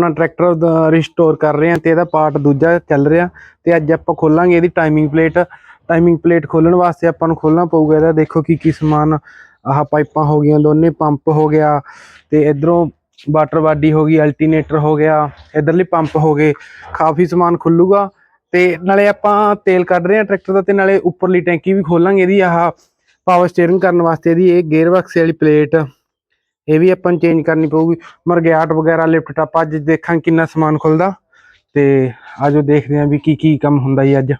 ਆਪਣਾ tractor restore ਕਰ ਰਹੇ ਹਾਂ ਤੇ ਇਹਦਾ ਪਾਰਟ ਦੂਜਾ ਚੱਲ ਰਿਹਾ ਤੇ ਅੱਜ ਆਪਾਂ ਖੋਲਾਂਗੇ ਇਹਦੀ ਟਾਈਮਿੰਗ ਪਲੇਟ ਟਾਈਮਿੰਗ ਪਲੇਟ ਖੋਲਣ ਵਾਸਤੇ ਆਪਾਂ ਨੂੰ ਖੋਲਣਾ ਪਊਗਾ ਇਹਦਾ। ਦੇਖੋ ਕੀ ਕੀ ਸਮਾਨ, ਆਹ ਪਾਈਪਾਂ ਹੋ ਗਈਆਂ, ਦੋਨੇ ਪੰਪ ਹੋ ਗਿਆ ਤੇ ਇਧਰੋਂ ਵਾਟਰ ਬਾਡੀ ਹੋ ਗਈ ਅਲਟਰਨੇਟਰ ਹੋ ਗਿਆ, ਇਧਰਲੇ ਪੰਪ ਹੋ ਗਏ, ਕਾਫੀ ਸਮਾਨ ਖੁੱਲੂਗਾ ਤੇ ਨਾਲੇ ਆਪਾਂ ਤੇਲ ਕੱਢ ਰਹੇ ਹਾਂ ਟਰੈਕਟਰ ਦਾ ਤੇ ਨਾਲੇ ਉੱਪਰਲੀ ਟੈਂਕੀ ਵੀ ਖੋਲਾਂਗੇ ਇਹਦੀ, ਆਹ ਪਾਵਰ ਸਟੀਅਰਿੰਗ ਕਰਨ ਵਾਸਤੇ ਇਹਦੀ, ਇਹ ਗੇਅਰ ਬਕਸ ਵਾਲੀ ਪਲੇਟ ਇਹ ਵੀ ਆਪਾਂ ਨੂੰ ਚੇਂਜ ਕਰਨੀ ਪਊਗੀ। ਮਰਗਿਆਟ ਵਗੈਰਾ ਲਿਫਟ ਟਾਪ, ਅੱਜ ਦੇਖਾਂ ਕਿੰਨਾ ਸਮਾਨ ਖੁੱਲਦਾ। ਤੇ ਆਜੋ ਦੇਖਦੇ ਹਾਂ ਵੀ ਕੀ ਕੀ ਕੰਮ ਹੁੰਦਾ ਜੀ ਅੱਜ।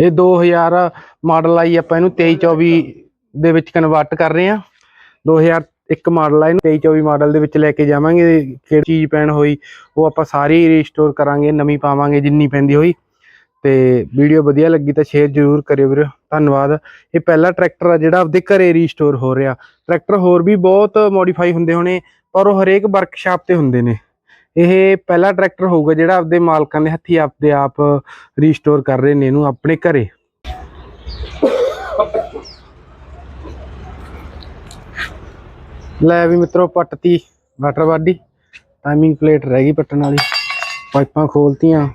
ਇਹ 2000 ਮਾਡਲ ਆਈ ਆਪਾਂ ਇਹਨੂੰ 23 24 ਦੇ ਵਿੱਚ ਕਨਵਰਟ ਕਰ ਰਹੇ ਹਾਂ 2001 ਮਾਡਲ ਆ ਇਹਨੂੰ 23 24 ਮਾਡਲ ਦੇ ਵਿੱਚ ਲੈ ਕੇ ਜਾਵਾਂਗੇ। ਕਿਹੜੀ ਚੀਜ਼ ਪੈਣ ਹੋਈ, ਉਹ ਆਪਾਂ ਸਾਰੀ ਰੀਸਟੋਰ ਕਰਾਂਗੇ, ਨਵੀਂ ਪਾਵਾਂਗੇ ਜਿੰਨੀ ਪੈਂਦੀ ਹੋਈ। ਤੇ ਵੀਡੀਓ ਵਧੀਆ ਲੱਗੀ ਤਾਂ ਸ਼ੇਅਰ ਜ਼ਰੂਰ ਕਰਿਓ ਵੀਰੇ। ਧੰਨਵਾਦ। ਇਹ ਪਹਿਲਾ ਟਰੈਕਟਰ ਆ ਜਿਹੜਾ ਆਪਦੇ ਘਰੇ ਰੀਸਟੋਰ ਹੋ ਰਿਹਾ। ਟਰੈਕਟਰ ਹੋਰ ਵੀ ਬਹੁਤ ਮੋਡੀਫਾਈ ਹੁੰਦੇ ਹੋਣੇ, ਪਰ ਉਹ ਹਰੇਕ ਵਰਕਸ਼ਾਪ ਤੇ ਹੁੰਦੇ ਨੇ। ਇਹ ਪਹਿਲਾ ਟਰੈਕਟਰ ਹੋਊਗਾ ਜਿਹੜਾ ਆਪਦੇ ਮਾਲਕਾਂ ਦੇ ਹੱਥੀ ਆਪਦੇ ਆਪ ਰੀਸਟੋਰ ਕਰ ਰਹੇ ਨੇ ਇਹਨੂੰ ਆਪਣੇ ਘਰੇ। ਲੈ ਵੀ ਮਿੱਤਰੋ, ਪੱਟਤੀ ਵਾਟਰ ਬਾਡੀ। ਟਾਈਮਿੰਗ ਪਲੇਟ ਰਹਿ ਗਈ ਪੱਟਣ ਵਾਲੀ। ਪਾਈਪਾਂ ਖੋਲਤੀਆਂ।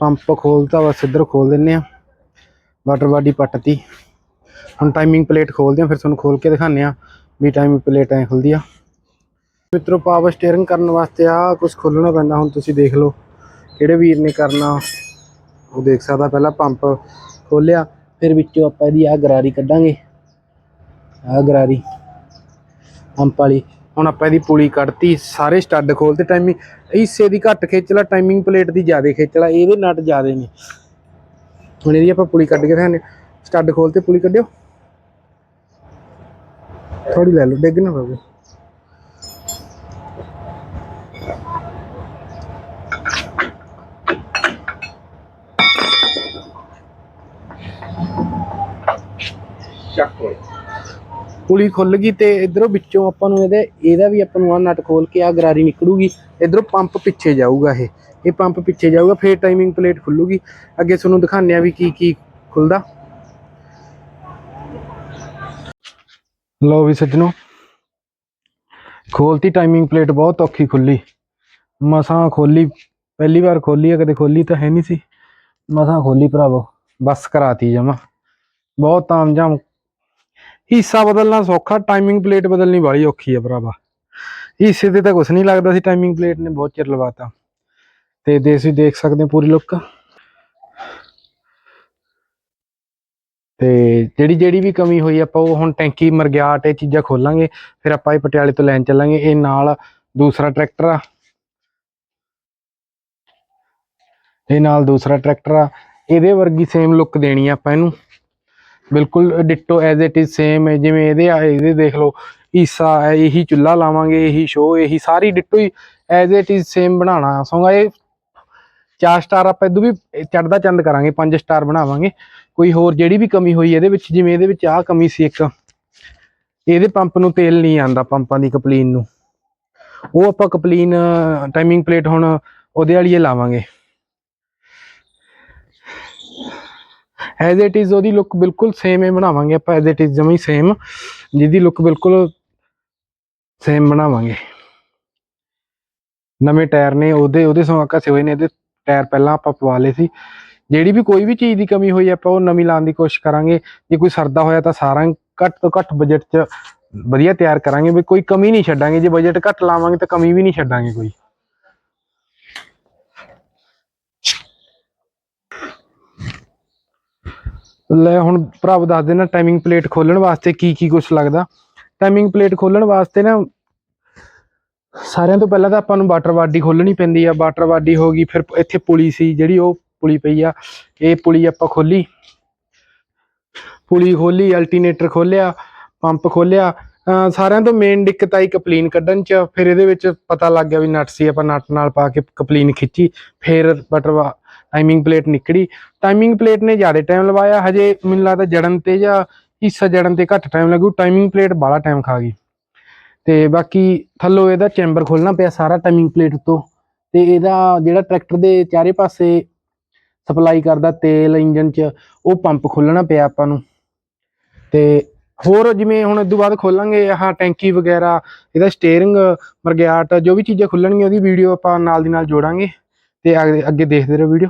ਪੰਪ ਖੋਲਤਾ, ਬਸ ਇੱਧਰ ਖੋਲ ਦਿੰਨੇ ਆ ਵਾਟਰ ਬਾਡੀ ਪੱਟਤੀ। ਹੁਣ ਟਾਈਮਿੰਗ ਪਲੇਟ ਖੋਲਦੇ ਆ ਫਿਰ ਤੁਹਾਨੂੰ ਖੋਲ ਕੇ ਦਿਖਾਉਂਦੇ ਆ ਵੀ ਟਾਈਮਿੰਗ ਪਲੇਟ ਐ ਖੁੱਲਦੀ ਆ। ਮਿੱਤਰੋ ਪਾਵਰ ਸਟੀਅਰਿੰਗ ਕਰਨ ਵਾਸਤੇ ਆ ਕੁਝ ਖੋਲਣਾ ਪੈਂਦਾ, ਹੁਣ ਤੁਸੀਂ ਦੇਖ ਲਓ ਕਿਹੜੇ ਵੀਰ ਨੇ ਕਰਨਾ। ਉਹ ਦੇਖ ਸਕਦਾ ਪਹਿਲਾਂ ਪੰਪ ਖੋਲਿਆ, ਫਿਰ ਵਿੱਚੋਂ ਆਪਾਂ ਇਹਦੀ ਆ ਗਰਾਰੀ ਕੱਢਾਂਗੇ। ਆ ਗਰਾਰੀ, ਪੰਪ ਵਾਲੀ। ਹੁਣ ਆਪਾਂ ਇਹਦੀ ਪੁਲੀ ਕੱਢਤੀ, ਸਾਰੇ ਸਟੱਡ ਖੋਲਤੇ ਟਾਈਮਿੰਗ ਹਿੱਸੇ ਦੀ ਘੱਟ ਖਿੱਚ ਲਾ ਟਾਈਮਿੰਗ ਪਲੇਟ ਦੀ ਜ਼ਿਆਦਾ ਖਿੱਚ ਇਹਦੇ ਨਟ ਜ਼ਿਆਦੇ ਨੇ। ਹੁਣ ਇਹਦੀ ਆਪਾਂ ਪੁਲੀ ਕੱਢ ਕੇ ਦਿਖਾਉਂਦੇ ਸਟੱਡ ਖੋਲਤੇ, ਪੁਲੀ ਕੱਢਿਓ। ਥੋੜੀ ਲੈ ਲਓ, ਡਿੱਗ ਨਾ ਪਵੇ। ਚੱਕ ਪੁਲੀ ਖੁੱਲ ਗਈ ਤੇ ਇਧਰੋਂ ਵਿੱਚੋਂ ਆਪਾਂ ਨੂੰ ਇਹਦੇ ਇਹਦਾ ਵੀ ਆਪਾਂ ਨੂੰ ਆ ਨਟ ਖੋਲ ਕੇ ਆ ਗਰਾਰੀ ਨਿਕਲੂਗੀ। ਇਧਰੋਂ ਪੰਪ ਪਿੱਛੇ ਜਾਊਗਾ ਇਹ। ਇਹ ਪੰਪ ਪਿੱਛੇ ਜਾਊਗਾ, ਫੇਰ ਟਾਈਮਿੰਗ ਪਲੇਟ ਖੁੱਲੂਗੀ। ਅੱਗੇ ਤੁਹਾਨੂੰ ਦਿਖਾਉਂਦੇ ਆ ਵੀ ਕੀ ਕੀ ਖੁੱਲਦਾ ਲਓ ਵੀ ਸੱਜਣੋ। ਖੋਲਤੀ ਟਾਈਮਿੰਗ ਪਲੇਟ ਬਹੁਤ ਔਖੀ ਖੁੱਲੀ ਮਸਾਂ ਖੋਲੀ ਪਹਿਲੀ ਵਾਰ ਖੋਲੀ ਆ, ਕਦੇ ਖੋਲੀ ਤਾਂ ਹੈ ਨਹੀਂ ਸੀ। ਮਸਾਂ ਖੋਲੀ ਭਰਾਵੋ, ਬਸ ਕਰਾਤੀ ਜਮਾ। ਬਹੁਤ ਤਾਮਝਾਮ ਹਿੱਸਾ ਬਦਲਣਾ ਸੌਖਾ ਟਾਈਮਿੰਗ ਪਲੇਟ ਬਦਲਣੀ ਵਾਲੀ ਔਖੀ ਆ ਭਰਾਵਾ। ਹਿੱਸੇ ਤੇ ਤਾਂ ਕੁਝ ਨਹੀਂ ਲੱਗਦਾ ਸੀ ਟਾਈਮਿੰਗ ਪਲੇਟ ਨੇ ਬਹੁਤ ਚਿਰ ਲਵਾਤਾ। ਤੇ ਦੇ ਦੇਖ ਸਕਦੇ ਪੂਰੀ ਲੁੱਕ ਤੇ ਜਿਹੜੀ ਜਿਹੜੀ ਵੀ ਕਮੀ ਹੋਈ, ਆਪਾਂ ਉਹ ਹੁਣ ਟੈਂਕੀ ਮਰਗਿਆਟ ਇਹ ਚੀਜ਼ਾਂ ਖੋਲਾਂਗੇ, ਫਿਰ ਆਪਾਂ ਇਹ ਪਟਿਆਲੇ ਤੋਂ ਲੈਣ ਚੱਲਾਂਗੇ, ਇਹ ਨਾਲ ਦੂਸਰਾ ਟਰੈਕਟਰ ਆ। ਇਹ ਨਾਲ ਦੂਸਰਾ ਟਰੈਕਟਰ ਆ। ਇਹਦੇ ਵਰਗੀ ਸੇਮ ਲੁੱਕ ਦੇਣੀ ਆ ਆਪਾਂ ਇਹਨੂੰ। ਬਿਲਕੁਲ ditto as it is same ਹੈ, ਜਿਵੇਂ ਇਹਦੇ ਆ, ਇਹਦੇ ਦੇਖ ਲਓ, ਈਸਾ ਹੈ, ਇਹੀ ਚੁੱਲਾ ਲਾਵਾਂਗੇ, ਇਹੀ ਸ਼ੋ ਇਹੀ ਸਾਰੀ ਡਿਟੋ ਹੀ ਐਜ਼ ਇਟ ਇਜ਼ ਸੇਮ ਬਣਾਉਣਾ। ਸੋਗਾ, ਇਹ 4 ਸਟਾਰ ਆਪਾਂ ਇਦੋਂ ਵੀ ਚੜਦਾ ਚੰਦ ਕਰਾਂਗੇ 5 ਸਟਾਰ ਬਣਾਵਾਂਗੇ। ਕੋਈ ਹੋਰ ਜਿਹੜੀ ਵੀ ਕਮੀ ਹੋਈ ਇਹਦੇ ਵਿੱਚ, ਜਿਵੇਂ ਇਹਦੇ ਵਿੱਚ ਆਹ ਕਮੀ ਸੀ ਇੱਕ, ਇਹਦੇ ਪੰਪ ਨੂੰ ਤੇਲ ਨਹੀਂ ਆਂਦਾ ਪੰਪਾਂ ਦੀ ਕਪਲੀਨ ਨੂੰ। ਉਹ ਆਪਾਂ ਕਪਲੀਨ ਟਾਈਮਿੰਗ ਪਲੇਟ ਹੁਣ ਉਹਦੇ ਵਾਲੀ ਲਾਵਾਂਗੇ। ਐਜ਼ ਇਟ ਇਜ਼ ਉਹਦੀ ਲੁੱਕ ਬਿਲਕੁਲ ਸੇਮ ਹੀ ਬਣਾਵਾਂਗੇ ਆਪਾਂ ਐਜ਼ ਇਟ ਇਜ਼ ਜਮੀ ਸੇਮ ਜਿਹਦੀ ਲੁੱਕ ਬਿਲਕੁਲ ਸੇਮ ਬਣਾਵਾਂਗੇ। ਨਵੇਂ ਟਾਇਰ ਨੇ, ਉਹਦੇ ਉਹਦੇ ਸਮਾਂ ਘਸੇ ਹੋਏ ਨੇ, ਇਹਦੇ ਟਾਇਰ ਪਹਿਲਾਂ ਆਪਾਂ ਪਵਾ ਲਏ ਸੀ। ਜਿਹੜੀ ਵੀ ਕੋਈ ਵੀ ਚੀਜ਼ ਦੀ ਕਮੀ ਹੋਈ, ਆਪਾਂ ਉਹ ਨਵੀਂ ਲਾਉਣ ਦੀ ਕੋਸ਼ਿਸ਼ ਕਰਾਂਗੇ। ਜੇ ਕੋਈ ਸਰਦਾ ਹੋਇਆ ਤਾਂ ਸਾਰਾ ਘੱਟ ਤੋਂ ਘੱਟ ਬਜਟ 'ਚ ਵਧੀਆ ਤਿਆਰ ਕਰਾਂਗੇ। ਵੀ ਕੋਈ ਕਮੀ ਨਹੀਂ ਛੱਡਾਂਗੇ, ਜੇ ਬਜਟ ਘੱਟ ਲਾਵਾਂਗੇ ਤਾਂ ਕਮੀ ਵੀ ਨਹੀਂ ਛੱਡਾਂਗੇ ਕੋਈ। ਲੈ ਹੁਣ ਭਰਾਵ ਦੱਸ ਦੇਣਾ ਟਾਈਮਿੰਗ ਪਲੇਟ ਖੋਲਣ ਵਾਸਤੇ ਕੀ ਕੀ ਕੁਝ ਲੱਗਦਾ। ਟਾਈਮਿੰਗ ਪਲੇਟ ਖੋਲਣ ਵਾਸਤੇ ਨਾ ਸਾਰਿਆਂ ਤੋਂ ਪਹਿਲਾਂ ਤਾਂ ਆਪਾਂ ਨੂੰ ਵਾਟਰ ਬਾਡੀ ਖੋਲਣੀ ਪੈਂਦੀ ਆ। ਵਾਟਰ ਬਾਡੀ ਹੋ ਗਈ, ਫਿਰ ਇੱਥੇ ਪੁਲੀ ਸੀ, ਜਿਹੜੀ ਉਹ ਪੁਲੀ ਪਈ ਆ। ਇਹ ਪੁਲੀ ਆਪਾਂ ਖੋਲੀ। ਪੁਲੀ ਖੋਲੀ ਅਲਟਰਨੇਟਰ ਖੋਲਿਆ ਪੰਪ ਖੋਲਿਆ। ਅਹ ਸਾਰਿਆਂ ਤੋਂ ਮੇਨ ਦਿੱਕਤ ਆਈ ਕਪਲੀਨ ਕੱਢਣ ਚ। ਫਿਰ ਇਹਦੇ ਵਿੱਚ ਪਤਾ ਲੱਗ ਗਿਆ ਵੀ ਨਟ ਸੀ, ਆਪਾਂ ਨਟ ਨਾਲ ਪਾ ਕੇ ਕਪਲੀਨ ਖਿੱਚੀ। ਫਿਰ ਬਟਰ ਟਾਈਮਿੰਗ ਪਲੇਟ ਨਿਕੜੀ ਟਾਈਮਿੰਗ ਪਲੇਟ ਨੇ ਜ਼ਿਆਦਾ ਟਾਈਮ ਲਵਾਇਆ, ਹਜੇ ਮੈਨੂੰ ਲੱਗਦਾ ਜੜਨ ਤੇ ਜਾਂ ਹਿੱਸਾ ਜੜਨ ਤੇ ਘੱਟ ਟਾਈਮ ਲੱਗੂ। ਟਾਈਮਿੰਗ ਪਲੇਟ ਬਾਹਲਾ ਟਾਈਮ ਖਾ ਗਈ। ਤੇ ਬਾਕੀ ਥੱਲੋਂ ਇਹਦਾ ਚੈਂਬਰ ਖੋਲਣਾ ਪਿਆ ਸਾਰਾ ਟਾਈਮਿੰਗ ਪਲੇਟ ਤੋਂ ਤੇ ਇਹਦਾ ਜਿਹੜਾ ਟਰੈਕਟਰ ਦੇ ਚਾਰੇ ਪਾਸੇ ਸਪਲਾਈ ਕਰਦਾ ਤੇਲ ਇੰਜਨ 'ਚ, ਉਹ ਪੰਪ ਖੋਲਣਾ ਪਿਆ ਆਪਾਂ ਨੂੰ। ਤੇ ਹੋਰ ਜਿਵੇਂ ਹੁਣ ਇਦੋਂ ਬਾਅਦ ਖੋਲਾਂਗੇ, ਆਹ ਟੈਂਕੀ ਵਗੈਰਾ, ਇਹਦਾ ਸਟੀਅਰਿੰਗ ਮਰਗਿਆਟ, ਜੋ ਵੀ ਚੀਜ਼ਾਂ ਖੁੱਲਣਗੀਆਂ ਉਹਦੀ ਵੀਡੀਓ ਆਪਾਂ ਨਾਲ ਦੀ ਨਾਲ ਜੋੜਾਂਗੇ। ਤੇ ਅੱਗੇ ਦੇਖਦੇ ਰਹੋ ਵੀਡੀਓ